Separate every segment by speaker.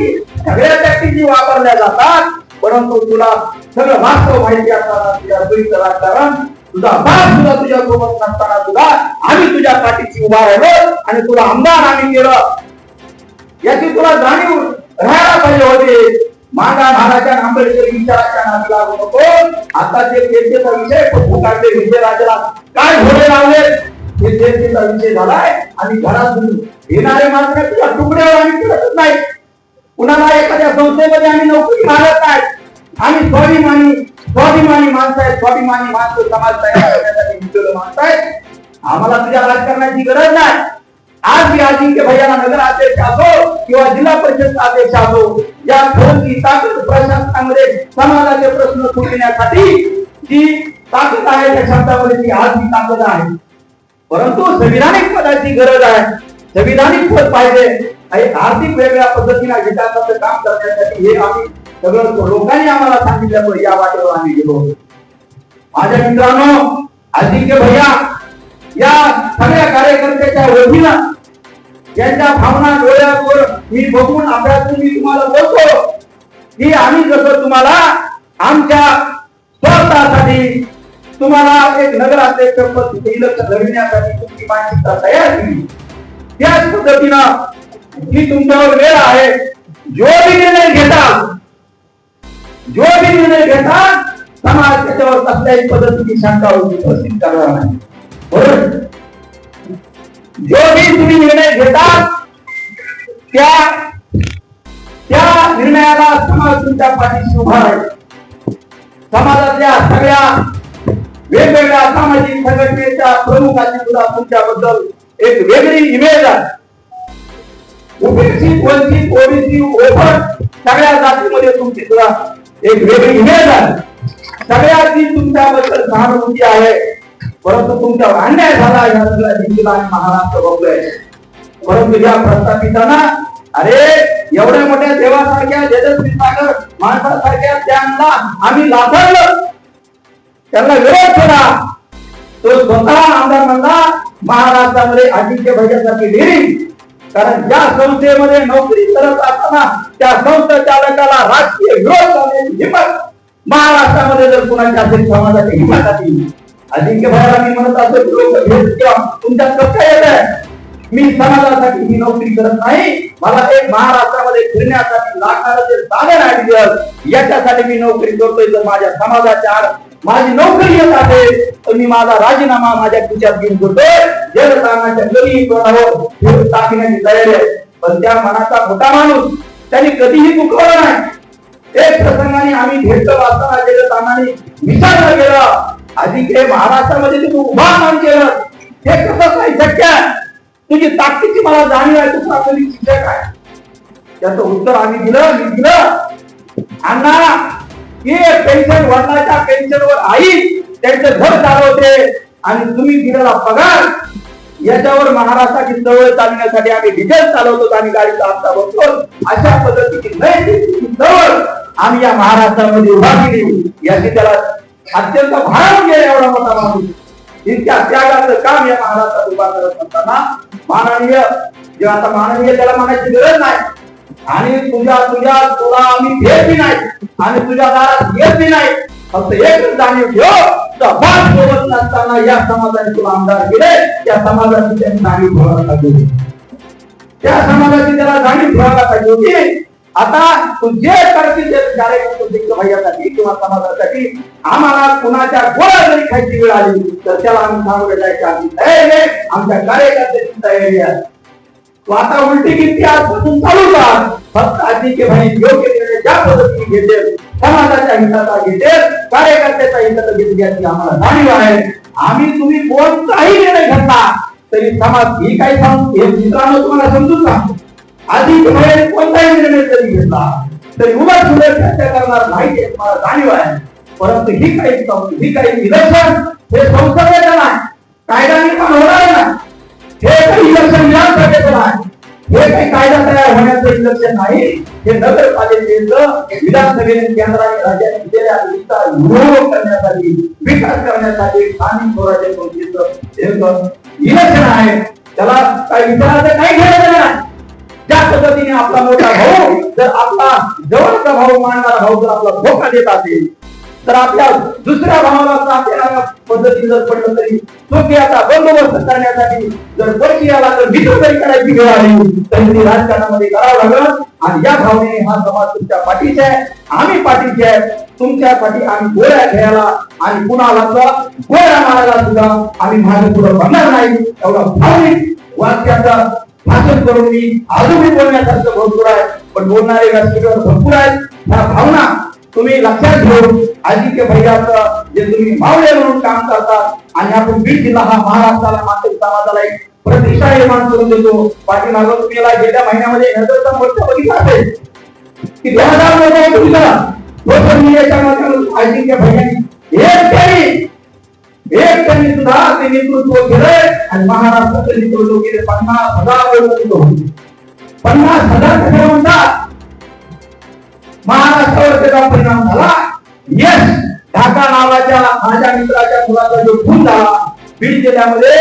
Speaker 1: Tactic सगळ्या tactic वापरल्या जातात परंतु तुला सगळं वास्तव माहिती असताना तुझ्या सोयीचं राजकारण तुझा बाप सुद्धा तुझ्या सोबत नसताना सुद्धा आम्ही तुझ्या पाठीची उभा राहिलो आणि तुला आमदार आम्ही केलं. याची तुला जाणीव राहायला पाहिजे होते. मागा महाराजा आंबेडकर विचाराच्या नादी लागू नको. आता जे चर्चेचा विषय फुकाटले विजय राजाला काय घोडे लावले? हे चर्चेचा विषय झालाय आणि घरातून येणारे मात्र तुझ्या तुकड्यावर आम्ही फिरतच नाही. कुणाला एखाद्या संस्थेमध्ये आम्ही नोकरी मारत नाही. आम्ही स्वाभिमानी स्वाभिमानी माणसं आहेत स्वाभिमानी माणसं समाज तयार करण्यासाठी निघलेलं माणसं आम्हाला तुझ्या राजकारणाची गरज नाही. आज मी अजिंक्य भैयाला नगर अध्यक्ष असो किंवा जिल्हा परिषद अध्यक्ष असो या फोनची ताकद प्रशासनामध्ये समाजाचे प्रश्न सोडविण्यासाठी जी ताकद आहे त्या शब्दामध्ये ती आज ही ताकद आहे. परंतु संविधानिक पदाची गरज आहे. संविधानिक पद पाहिजे. आणि आर्थिक वेगळ्या पद्धतीने विकासाचं काम करण्यासाठी हे आम्ही सगळं लोकांनी आम्हाला सांगितल्यामुळे या वाटेवर आम्ही गेलो माझ्या मित्रांनो आदित्य भैया या सगळ्या कार्यकर्त्याच्या वतीनं यांच्या भावना डोळ्यावर मी बघून अभ्यासून मी तुम्हाला बोलतो की आम्ही जसं तुम्हाला आमच्या स्वार्थासाठी तुम्हाला एक नगराध्यक्ष पद इलेक्शन लढविण्यासाठी तुमची मानसिकता तयार केली. त्याच पद्धतीनं ही तुमच्यावर वेळ आहे. जो भी निर्णय घेता जो भी निर्णय घेता समाज त्याच्यावर कसल्याही पद्धतीची शंका उपस्थित करणार नाही. बरोबर? जो भी तुम्ही निर्णय घेता त्या त्या निर्णयाला समाज तुमच्या पाठीशी उभा आहे समाजातल्या सगळ्या वेगवेगळ्या सामाजिक संघटनेच्या प्रमुखांनी सुद्धा तुमच्याबद्दल एक वेगळी इमेज आहे. उपेक्षित वंचित ओबीसी ओपन सगळ्या जातीमध्ये तुमची सुद्धा एक वेगळी इमेज आहे. सगळ्याची तुमच्याबद्दल सहानुभूती आहे परंतु तुमच्यावर अन्याय झाला या सगळ्या हिंदूला आणि महाराष्ट्र बघलोय. परंतु या प्रस्थापितांना अरे एवढ्या मोठ्या देवासारख्या तेजस्वी सागर माणसासारख्या त्यांना आम्ही लाथरलं त्यांना विरोध केला. तो स्वतः आमदार म्हणला महाराष्ट्रामध्ये अजिंक्य भैयासारखी डेअरिंग कारण ज्या संस्थेमध्ये नोकरी करत असताना त्या संस्था चालकाला राजकीय विरोध करण्याची हिंमत महाराष्ट्रामध्ये जर कुणाच्या असेल समाजाची हिंमत आली अजिंक्य भैयाला मी म्हणत असतो लोक किंवा तुमच्या कसं येत आहे मी समाजासाठी ही नोकरी करत नाही. मला एक महाराष्ट्रामध्ये फिरण्यासाठी लागणारं जे साधन आहे याच्यासाठी मी नोकरी करतोय. तर माझ्या समाजाच्या माझी नोकरी येत आहे तर मी माझा राजीनामा माझ्या खिशात घेऊन करतोय जलस्थानाच्या गली तोंडावर ठेवून टाकण्याची तयारी आहे. पण त्या मनाचा मोठा माणूस त्यांनी कधीही चुकवला नाही. एक प्रसंगाने आम्ही भेटलो असताना जलस्थानाने विचारलं गेलं. अधिक हे महाराष्ट्रामध्ये तू उभा मान केलं. हे कसं काही शक्य तुझी ताकदीची मला जाणीव आहे तू प्राथमिक शिक्षक आहे. त्याचं उत्तर आम्ही दिलं मी दिलं. अण्णा हे पेन्शन वडिलाच्या पेन्शनवर आई त्यांचं घर चालवते आणि तुम्ही दिलेला पगार याच्यावर महाराष्ट्राची चळवळ चालण्यासाठी आम्ही डिझेल चालवतो आणि गाडीचा हप्ता बघतो अशा पद्धतीची नैतिक चळवळ आम्ही या महाराष्ट्रामध्ये उभा केली याची त्याला अत्यंत भारावून गेला एवढा मोठा माणूस. इतक्या त्यागाचं काम या महाराष्ट्रात उभा करत असताना माननीय जे आता माननीय त्याला म्हणायची गरज नाही. आणि तुझ्या तुझ्या तुला आम्ही घेत नाही. आणि तुझ्या दारात येत नाही. फक्त एकच जाणीव ठेव. तुझा बाप सोबत नसताना या समाजाने तुला आमदार केले त्या समाजाची त्यांनी जाणीव ठेवायला पाहिजे होती. त्या समाजाची त्याला जाणीव ठेवायला पाहिजे होती. आता तू जे करतील ते कार्यक्रम दिग्ग किंवा समाजासाठी आम्हाला कुणाच्या गोळ्या जरी खायची वेळ आली तर त्याला आम्ही सामोरे जायची आम्ही तयारी आहे आमच्या कार्यकर्त्याची तयारी आहे. तू आता उलटी किती आजपासून चालू का फक्त आधी की भाई योग्य निर्णय ज्या पद्धतीने घेते समाजाच्या हिताचा घेते कार्यकर्त्याचा हिताचा घेते याची आम्हाला जाणीव आहे. आम्ही तुम्ही कोणताही निर्णय घेतला तरी समाज ही काही सांगतो हे मित्रांनो तुम्हाला समजून सांगतो. आधी तुम्ही कोणताही निर्णय जरी घेतला तरी उलट सुलट चर्चा करणार नाही हे तुम्हाला जाणीव आहे. परंतु ही काही सं- ही काही इलेक्शन हे संसदेचं नाही. कायदा निर्माण होणार नाही. हे काही इलेक्शन विधानसभेचं नाही होण्याचं नाही हे नगरपालिकेचं विधानसभेने केंद्राने राज्याने दिलेल्या विस्तार विरोध करण्यासाठी विकास करण्यासाठी स्थानिक स्वराज्य संस्थेचं इलेक्शन आहे. त्याला काही विचारायचं काही घ्यायचं नाही. ज्या पद्धतीने आपला मोठा भाऊ जर आपला जवळचा भाऊ मानणारा भाऊ जर आपला धोका देत असेल तर आपल्या दुसऱ्या भावाला साथ पद्धती जर पडलं तरी चोकीयाचा बंदोबस्त करण्यासाठी जर पैकी आला तर मित्र जरी करायची वेळ आली तरी ती राजकारणामध्ये करावं लागलं. आणि या भावनेने हा समाज तुमच्या पाठीचे आहे. आम्ही पाठीचे आहे. तुमच्या पाठी आम्ही गोळ्या घ्यायला आणि कुणाला गोळ्या मारायला सुद्धा आम्ही मागे पुढे बघणार नाही. एवढा भावनिक वाक्याचा भाषण करून मी अजूनही बोलण्यासारखं भरपूर आहे. पण बोलणारे व्यासपीठावर भरपूर आहेत. ह्या भावना तुम्ही लक्षात घेऊन आदित्य भैयाचं जे तुम्ही मावळे म्हणून काम करतात आणि आपण बीड जिल्हा हा महाराष्ट्राला मात्र समाजाला एक प्रतिष्ठा निर्माण करून देतो. पाठीमागं तुम्ही गेल्या महिन्यामध्ये नजरचा मोर्चा बघितला असेल? की दोन हजार लोक तुमचा सोशल मीडियाच्या माध्यमातून अजिंक्य भैयानी एक तरी एक त्यांनी सुद्धा ते नेतृत्व केलंय आणि महाराष्ट्राचं नेतृत्व केलं. पन्नास हजार लोक पन्नास हजार त्याचा परिणाम झाला. यश ढाका नावाच्या माझ्या मित्राच्या मुलाचा जो खून झाला बीड जिल्ह्यामध्ये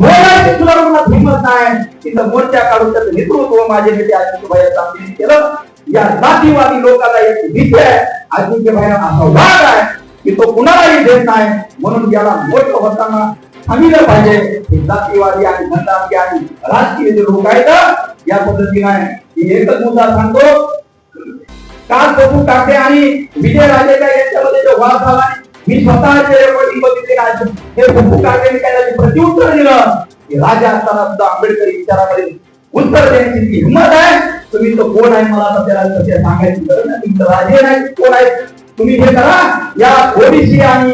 Speaker 1: बोलायची सुद्धा कोणाला हिंमत नाही तिथं मोर्चा काढून त्याचं नेतृत्व माझे नेते अजिंक्य चांगली केलं. या जातीवादी लोकांना एक भीती आहे. अजिंक्य भैया असा वाद आहे की तो कुणालाही देत नाही म्हणून याला मोठं होताना थांबिलं पाहिजे. हे जातीवादी आणि धंदावादी आणि राजकीय जे लोक आहेत या पद्धतीने एकच मुद्दा सांगतो. काल बघू टाकते आणि विजय राजेच्या यांच्यामध्ये जो वाद झाला मी स्वतःचे रेकॉर्डिंग बघितले काय हे बघू टाकते त्याला प्रत्युत्तर दिलं. की राजा असताना सुद्धा आंबेडकरी विचारामध्ये उत्तर देण्याची जी हिंमत आहे तुम्ही तो कोण आहे मला आता त्याला तसे सांगायची गरज नाही. तुमचं राजे नाही कोण आहे? तुम्ही हे करा. या ओबीसी आणि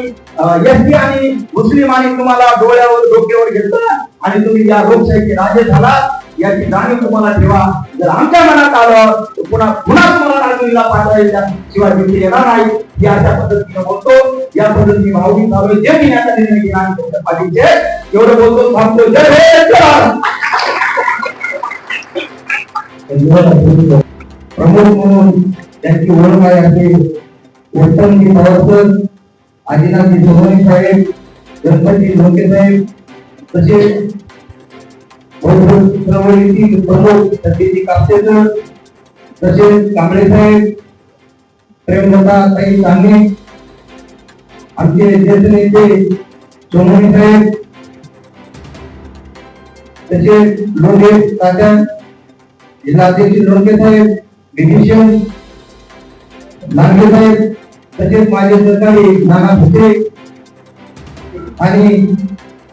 Speaker 1: एस टी आणि मुस्लिम आणि तुम्हाला डोळ्यावर डोक्यावर घेतलं आणि तुम्ही या लोकशाहीचे राजे झाला याची जाणीव तुम्हाला ठेवा. जर आमच्या मनात आलं तर पुन्हा पुन्हा तुम्हाला तुला पाठवायला शिवाय तिथे येणार नाही या अशा पद्धतीने बोलतो. या पद्धतीने भावनिक झालो जे घेण्याचा निर्णय घेणार आणि तुमच्या पाठीचे. एवढं बोलतो थांबतो जय हे
Speaker 2: प्रमुख म्हणून त्यांची ओळख आहे असे उत्तमजी पवारकर आदिनाथजी सोनवणे साहेब गणपती लोके साहेब तसेच प्रमुख सतीजी कापसेकर तसेच कांबळे साहेब प्रेमलता ताई सांगे आमचे ज्येष्ठ नेते सोनवणे साहेब तसेच लोके तात्या जिल्हाध्यक्ष लोके साहेब विभीषण लांडगे साहेब तसेच माझे सरकारी नाना भुसे आणि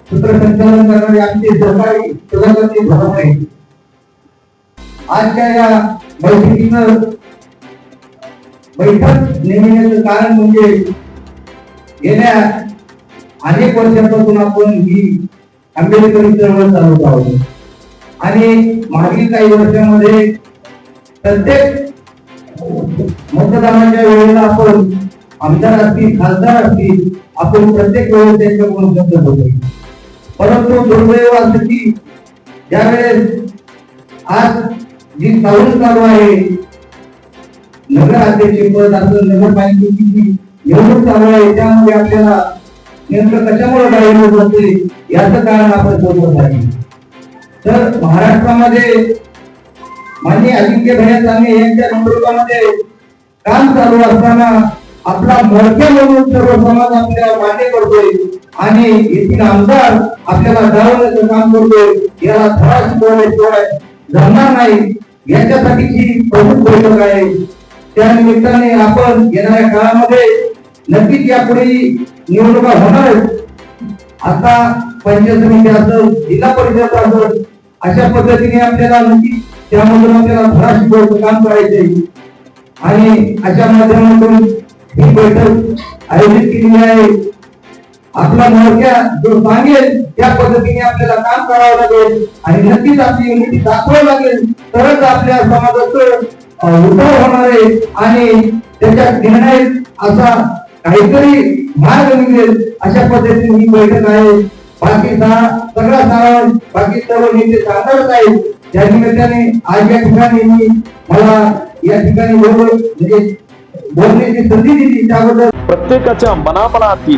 Speaker 2: सूत्रसंचालन करणारे आमचे सहकारी सुधाकरजी भरवणे आजच्या या बैठकीनं बैठक नेमण्याचं कारण म्हणजे गेल्या अनेक वर्षापासून आपण ही आंबेडकरी चळवळ चालवत आहोत. आणि मागील काही वर्षामध्ये प्रत्येक मतदानाच्या वेळेला आपण आमदार असतील खासदार असतील आपण प्रत्येक वेळेस त्यांच्याकडून शब्द होतो परंतु दुर्दैव असं की ज्यावेळेस आज जी चालून चालू आहे नगर अध्यक्ष पद असं नगरपालिकेची जी निवडणूक चालू आहे त्यामध्ये आपल्याला नेमकं कशामुळे बाहेर होत असते याच कारण आपण बोलत आहे. तर महाराष्ट्रामध्ये माननीय अजिंक्य भैया चांगले यांच्या नेतृत्वामध्ये काम चालू असताना आपला मोठ्या म्हणून सर्व समाज आपल्याला मान्य करतोय आणि येथील आमदार आपल्याला डावण्याचं काम करतोय याला धडा शिकवण्याशिवाय जमणार नाही. याच्यासाठीची प्रमुख बैठक आहे त्या निमित्ताने आपण येणाऱ्या काळामध्ये नक्कीच यापुढे निवडणुका होणार. आता पंचायत समिती असेल जिल्हा परिषद असेल अशा पद्धतीने आपल्याला नक्की त्यामधून आपल्याला धडा शिकवायचं काम करायचे आणि अशा माध्यमातून ही बैठक आयोजित केलेली आहे. आपला मोर्चा जो सांगेल त्या पद्धतीने आपल्याला काम करावं लागेल आणि नक्कीच आपली युनिटी दाखवावी लागेल. तरच आपल्या समाजाचं अं, उठाव होणार आहे आणि त्याच्यात निर्णय असा काहीतरी मार्ग निघेल अशा पद्धतीने ही बैठक आहे. बाकी सगळा सारांश बाकी सर्व नेते सांगणारच आहेत. त्या निमित्ताने आज या ठिकाणी मी मला या ठिकाणी म्हणजे बोलण्याची संधी दिली त्याबद्दल
Speaker 3: प्रत्येकाच्या मनामनातील